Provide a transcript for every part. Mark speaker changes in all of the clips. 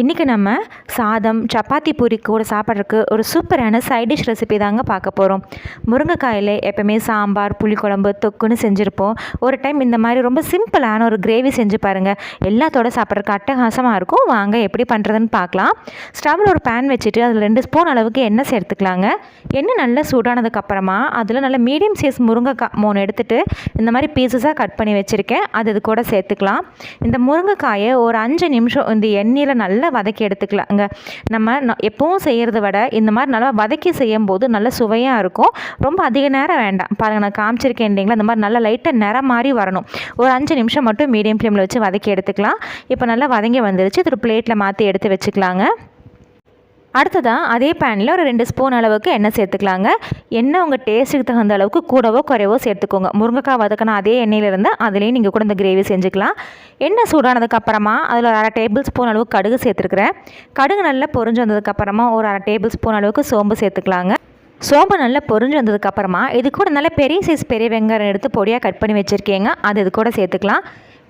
Speaker 1: இன்றைக்கி நம்ம சாதம் சப்பாத்தி பூரி கூட சாப்பிட்றதுக்கு ஒரு சூப்பரான சைட் டிஷ் ரெசிபி தாங்க பார்க்க போகிறோம் முருங்கைக்காயில் எப்போவுமே சாம்பார் புளிக்குழம்பு தொக்குன்னு செஞ்சுருப்போம். ஒரு டைம் இந்த மாதிரி ரொம்ப சிம்பிளான ஒரு கிரேவி செஞ்சு பாருங்கள் எல்லாத்தோட சாப்பிட்றதுக்கு அட்டகாசமாக இருக்கும். வாங்க எப்படி பண்ணுறதுன்னு பார்க்கலாம். ஸ்டவ்வில் ஒரு பேன் வச்சுட்டு அதில் ரெண்டு ஸ்பூன் அளவுக்கு எண்ணெய் சேர்த்துக்கலாங்க. எண்ணெய் நல்லா சூடானதுக்கப்புறமா அதில் நல்ல மீடியம் சைஸ் முருங்கைக்காய் மூணு எடுத்துகிட்டு இந்த மாதிரி பீசஸாக கட் பண்ணி வச்சுருக்கேன். அது இது கூட சேர்த்துக்கலாம். இந்த முருங்கைக்காயை ஒரு அஞ்சு நிமிஷம் இந்த எண்ணெயில் நல்லா நல்லா வதக்கி எடுத்துக்கலாங்க நம்ம எப்பவும் செய்கிறத விட இந்த மாதிரி நல்லா வதக்கி செய்யும்போது நல்ல சுவையாக இருக்கும். ரொம்ப அதிக நேரம் வேண்டாம். பாருங்கள் நான் காமிச்சிருக்கேன் இல்லைங்களா? இந்த மாதிரி நல்லா லைட்டாக நிறம் மாதிரி வரணும். ஒரு அஞ்சு நிமிஷம் மட்டும் மீடியம் ஃப்ளேமில் வச்சு வதக்கி எடுத்துக்கலாம். இப்போ நல்லா வதங்கி வந்துருச்சு. இது ஒரு பிளேட்டில் மாற்றி எடுத்து வச்சுக்கலாங்க. அடுத்ததாக அதே பேனில் ஒரு ரெண்டு ஸ்பூன் அளவுக்கு எண்ணெய் சேர்த்துக்கலாங்க. எண்ணெய் உங்கள் டேஸ்ட்டுக்கு தகுந்த அளவுக்கு கூடவோ குறைவோ சேர்த்துக்கோங்க. முருங்கைக்காய் வதக்கின அதே எண்ணெயிலிருந்து அதுலேயும் நீங்கள் கூட இந்த கிரேவி செஞ்சுக்கலாம். எண்ணெய் சூடானதுக்கப்புறமா அதில் ஒரு அரை டேபிள் ஸ்பூன் அளவுக்கு கடுகு சேர்த்துருக்குறேன். கடுகு நல்லா பொரிஞ்சு வந்ததுக்கப்புறமா ஒரு அரை டேபிள் ஸ்பூன் அளவுக்கு சோம்பு சேர்த்துக்கலாங்க. சோம்பு நல்லா பொரிஞ்சு வந்ததுக்கப்புறமா இது கூட நல்ல பெரிய சைஸ் பெரிய வெங்காயம் எடுத்து பொடியாக கட் பண்ணி வச்சுருக்கீங்க. அது இது கூட சேர்த்துக்கலாம்.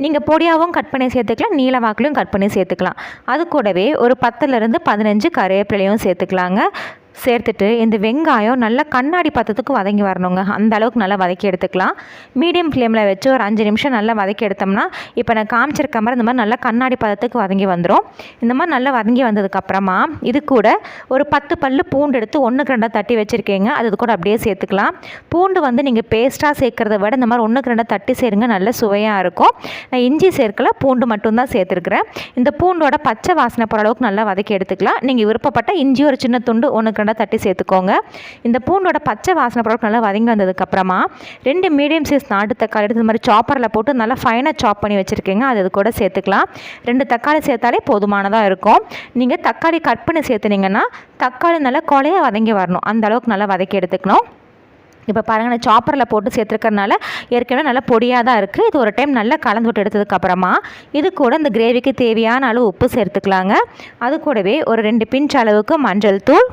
Speaker 1: நீங்கள் பொடியாகவும் கட் பண்ணி சேர்த்துக்கலாம் நீல வாக்குலையும் கட் பண்ணி சேர்த்துக்கலாம். அது கூடவே ஒரு பத்துலேருந்து பதினஞ்சு கருவேப்பிலையும் சேர்த்துக்கலாங்க. சேர்த்துட்டு இந்த வெங்காயம் நல்லா கண்ணாடி பத்தத்துக்கு வதங்கி வரணுங்க. அந்த அளவுக்கு நல்லா வதக்கி எடுத்துக்கலாம். மீடியம் ஃப்ளேமில் வச்சு ஒரு அஞ்சு நிமிஷம் நல்லா வதக்கி எடுத்தோம்னா இப்போ நான் காமிச்சிருக்க மாதிரி இந்த மாதிரி நல்லா கண்ணாடி பதத்துக்கு வதங்கி வந்துடும் இந்த மாதிரி நல்லா வதங்கி வந்ததுக்கப்புறமா இது கூட ஒரு பத்து பல்லு பூண்டு எடுத்து ஒன்றுக்கு ரெண்டாக தட்டி வச்சுருக்கீங்க. அது கூட அப்படியே சேர்த்துக்கலாம். பூண்டு வந்து நீங்கள் பேஸ்ட்டாக சேர்க்குறத விட இந்த மாதிரி ஒன்றுக்கு ரெண்டாக தட்டி சேருங்க. நல்ல சுவையாக இருக்கும். நான் இஞ்சி சேர்க்கல பூண்டு மட்டும்தான் சேர்த்துருக்குறேன். இந்த பூண்டோட பச்சை வாசனை போகிற அளவுக்கு நல்லா வதக்கி எடுத்துக்கலாம். நீங்கள் விருப்பப்பட்ட இஞ்சி ஒரு சின்ன துண்டு ஒன்றுக்கு ரெண்டாக தட்டி சேர்த்துக்கோங்க. இந்த பூண்டோட பச்சை வாசனை பொருட்கள் நல்லா வதங்கி வந்ததுக்கப்புறமா ரெண்டு மீடியம் சைஸ் நாட்டு தக்காளி எடுத்து இந்த மாதிரி சாப்பரில் போட்டு நல்லா ஃபைனாக சாப் பண்ணி வச்சுருக்கீங்க. அது இது கூட சேர்த்துக்கலாம். ரெண்டு தக்காளி சேர்த்தாலே போதுமானதாக இருக்கும். நீங்கள் தக்காளி கட் பண்ணி சேர்த்துனீங்கன்னா தக்காளி நல்லா கொலையாக வதங்கி வரணும். அந்த அளவுக்கு நல்லா வதக்கி எடுத்துக்கணும். இப்போ பாருங்கள் நான் சாப்பரில் போட்டு சேர்த்துருக்கறனால ஏற்கனவே நல்லா பொடியாக தான் இருக்குது இது ஒரு டைம் நல்லா கலந்து விட்டு எடுத்ததுக்கப்புறமா இது கூட இந்த கிரேவிக்கு தேவையான அளவு உப்பு சேர்த்துக்கலாங்க. அது கூடவே ஒரு ரெண்டு பிஞ்ச் அளவுக்கு மஞ்சள் தூள்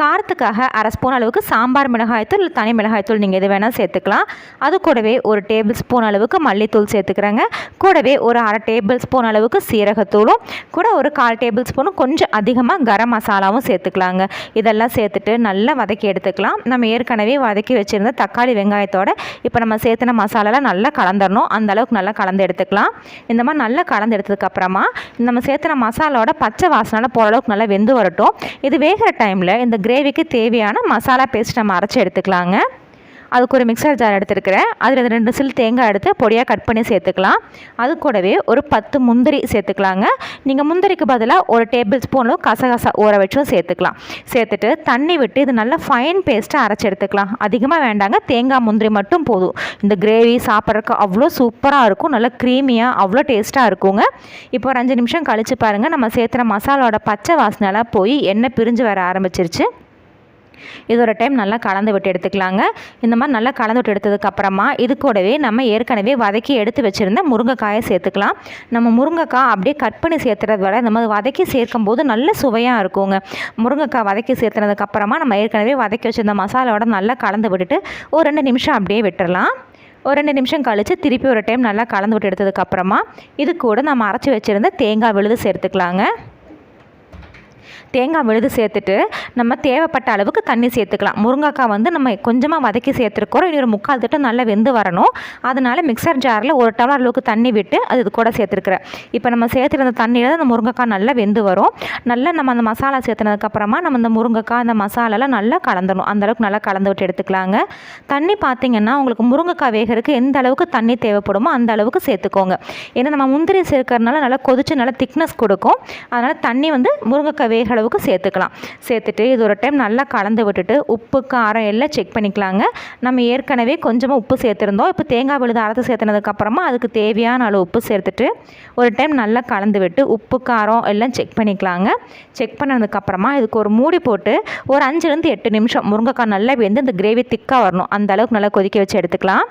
Speaker 1: காரத்துக்காக அரை ஸ்பூன் அளவுக்கு சாம்பார் மிளகாய்த்தூள் இல்லை தனி மிளகாய்த்தூள் நீங்கள் எது வேணால் சேர்த்துக்கலாம். அது கூடவே ஒரு டேபிள் ஸ்பூன் அளவுக்கு மல்லித்தூள் சேர்த்துக்கிறேங்க. கூடவே ஒரு அரை டேபிள் ஸ்பூன் அளவுக்கு சீரகத்தூளும் கூட ஒரு கால் டேபிள் ஸ்பூனும் கொஞ்சம் அதிகமாக கரம் மசாலாவும் சேர்த்துக்கலாங்க. இதெல்லாம் சேர்த்துட்டு நல்லா வதக்கி எடுத்துக்கலாம். நம்ம ஏற்கனவே வதக்கி வச்சுருந்த தக்காளி வெங்காயத்தோட இப்போ நம்ம சேர்த்துன மசாலாலாம் நல்லா கலந்துடணும் அந்த அளவுக்கு நல்லா கலந்து எடுத்துக்கலாம். இந்த மாதிரி நல்லா கலந்து எடுத்ததுக்கப்புறமா நம்ம சேர்த்துன மசாலாவோட பச்சை வாசனால் போகிற அளவுக்கு நல்லா வெந்து வரட்டும். இது வேகிற டைமில் இந்த கிரேவிக்கு தேவையான மசாலா பேஸ்ட் நம்ம அரைச்சி எடுத்துக்கலாங்க. அதுக்கு ஒரு மிக்சர் ஜார் எடுத்துருக்கிறேன். அதில் ரெண்டு சில் தேங்காய் எடுத்து பொடியாக கட் பண்ணி சேர்த்துக்கலாம். அது கூடவே ஒரு பத்து முந்திரி சேர்த்துக்கலாங்க. நீங்கள் முந்திரிக்கு பதிலாக ஒரு டேபிள் ஸ்பூனும் கசகசா ஊற வச்சும் சேர்த்துக்கலாம். சேர்த்துட்டு தண்ணி விட்டு இது நல்லா ஃபைன் பேஸ்ட்டாக அரைச்சி எடுத்துக்கலாம். அதிகமாக வேண்டாங்க. தேங்காய் முந்திரி மட்டும் போதும். இந்த கிரேவி சாப்பிட்றதுக்கு அவ்வளோ சூப்பராக இருக்கும். நல்லா க்ரீமியாக அவ்வளோ டேஸ்ட்டாக இருக்குங்க. இப்போ ஒரு அஞ்சு நிமிஷம் கழித்து பாருங்கள் நம்ம சேர்த்துற மசாலாவோட பச்சை வாசனைலாம் போய் எண்ணெய் பிரிஞ்சு வர ஆரம்பிச்சிருச்சு. இது ஒரு டைம் நல்லா கலந்து விட்டு எடுத்துக்கலாங்க. இந்த மாதிரி நல்லா கலந்து விட்டு எடுத்ததுக்கப்புறமா இது கூடவே நம்ம ஏற்கனவே வதக்கி எடுத்து வச்சுருந்த முருங்கைக்காயை சேர்த்துக்கலாம். நம்ம முருங்கைக்காய் அப்படியே கட் பண்ணி சேர்த்துறது விட இந்த மாதிரி வதக்கி சேர்க்கும் போது நல்ல சுவையாக இருக்குங்க. முருங்கைக்காய் வதக்கி சேர்த்துனதுக்கப்புறமா நம்ம ஏற்கனவே வதக்கி வச்சிருந்த மசாலாவோட நல்லா கலந்து விட்டுட்டு ஒரு ரெண்டு நிமிஷம் அப்படியே விட்டுடலாம் ஒரு ரெண்டு நிமிஷம் கழித்து திருப்பி ஒரு டைம் நல்லா கலந்து விட்டு எடுத்ததுக்கப்புறமா இது கூட நம்ம அரைச்சி வச்சுருந்த தேங்காய் விழுது சேர்த்துக்கலாங்க. தேங்காய் விழுது சேர்த்துட்டு நம்ம தேவைப்பட்ட அளவுக்கு தண்ணி சேர்த்துக்கலாம். முருங்கைக்காய் வந்து நம்ம கொஞ்சமாக வதக்கி சேர்த்துருக்கோம் இனி ஒரு முக்கால் திட்டம் நல்லா வெந்து வரணும். அதனால் மிக்சர் ஜாரில் ஒரு டம்ளர் அளவுக்கு தண்ணி விட்டு அது இது கூட சேர்த்துருக்குறேன். இப்போ நம்ம சேர்த்துருந்த தண்ணியில் அந்த முருங்கைக்காய் நல்லா வெந்து வரும். நல்லா நம்ம அந்த மசாலா சேர்த்துனதுக்கப்புறமா நம்ம இந்த முருங்கைக்காய் அந்த மசாலாலாம் நல்லா கலந்துடணும். அந்தளவுக்கு நல்லா கலந்து விட்டு எடுத்துக்கலாங்க. தண்ணி பார்த்திங்கன்னா உங்களுக்கு முருங்கைக்காய் வேகிறதுக்கு எந்த அளவுக்கு தண்ணி தேவைப்படுமோ அந்த அளவுக்கு சேர்த்துக்கோங்க. ஏன்னா நம்ம முந்திரி சேர்க்கறதுனால நல்லா கொதிச்சு நல்லா திக்னஸ் கொடுக்கும். அதனால் தண்ணி வந்து முருங்கைக்காய் அளவுக்கு சேர்த்துக்கலாம். சேர்த்துட்டு இது ஒரு டைம் நல்லா கலந்து விட்டுட்டு உப்பு காரம் எல்லாம் செக் பண்ணிக்கலாங்க. நம்ம ஏற்கனவே கொஞ்சமாக உப்பு சேர்த்துருந்தோம். இப்போ தேங்காய் விழுது அரைத்து சேர்த்துனதுக்கப்புறமா அதுக்கு தேவையான அளவு உப்பு சேர்த்துட்டு ஒரு டைம் நல்லா கலந்து விட்டு உப்பு காரம் எல்லாம் செக் பண்ணிக்கலாங்க. செக் பண்ணதுக்கப்புறமா இதுக்கு ஒரு மூடி போட்டு ஒரு அஞ்சுலேருந்து எட்டு நிமிஷம் முருங்கைக்காய் நல்லா வெந்து இந்த கிரேவி திக்காக வரணும். அந்த அளவுக்கு நல்லா கொதிக்க வச்சு எடுத்துக்கலாம்.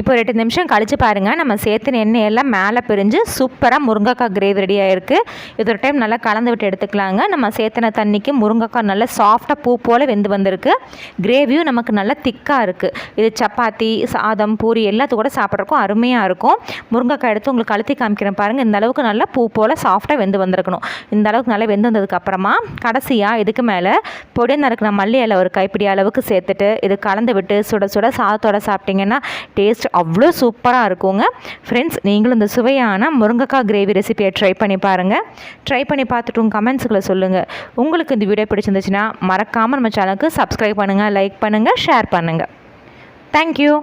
Speaker 1: இப்போ ரெண்டு நிமிஷம் கழித்து பாருங்கள் நம்ம சேர்த்துன எண்ணெய் எல்லாம் மேலே பிரிஞ்சு சூப்பராக முருங்கைக்காய் கிரேவி ரெடி ஆகிருக்கு இது ஒரு டைம் நல்லா கலந்து விட்டு எடுத்துக்கலாங்க. நம்ம சேர்த்துன தண்ணிக்கு முருங்கைக்காய் நல்லா சாஃப்டாக பூ போல் வெந்து வந்திருக்கு. கிரேவியும் நமக்கு நல்லா திக்காக இருக்குது இது சப்பாத்தி சாதம் பூரி எல்லாத்து கூட சாப்பிட்றக்கும் அருமையாக இருக்கும். முருங்கைக்காய் எடுத்து உங்களுக்கு கழுத்தி காமிக்கிறேன் பாருங்கள் இந்த அளவுக்கு நல்லா பூ போல் சாஃப்டாக வெந்து வந்திருக்கணும். இந்த அளவுக்கு நல்லா வெந்து வந்ததுக்கப்புறமா கடைசியாக இதுக்கு மேலே பொடி நறுக்கின மல்லி இலை ஒரு கைப்பிடி அளவுக்கு சேர்த்துட்டு இது கலந்து விட்டு சுட சுட சாதத்தோட சாப்பிட்டிங்கன்னா டேஸ்ட் டேஸ்ட் அவ்வளோ சூப்பராக இருக்குங்க. ஃப்ரெண்ட்ஸ் நீங்களும் இந்த சுவையான முருங்கைக்காய் கிரேவி ரெசிபியை ட்ரை பண்ணி பாருங்கள் ட்ரை பண்ணி பார்த்துட்டு உங்கள் கமெண்ட்ஸுக்குள்ள சொல்லுங்கள் உங்களுக்கு இந்த வீடியோ பிடிச்சிருந்துச்சுன்னா மறக்காமல் நம்ம சேனலுக்கு சப்ஸ்கிரைப் பண்ணுங்கள் லைக் பண்ணுங்கள் ஷேர் பண்ணுங்கள் தேங்க்யூ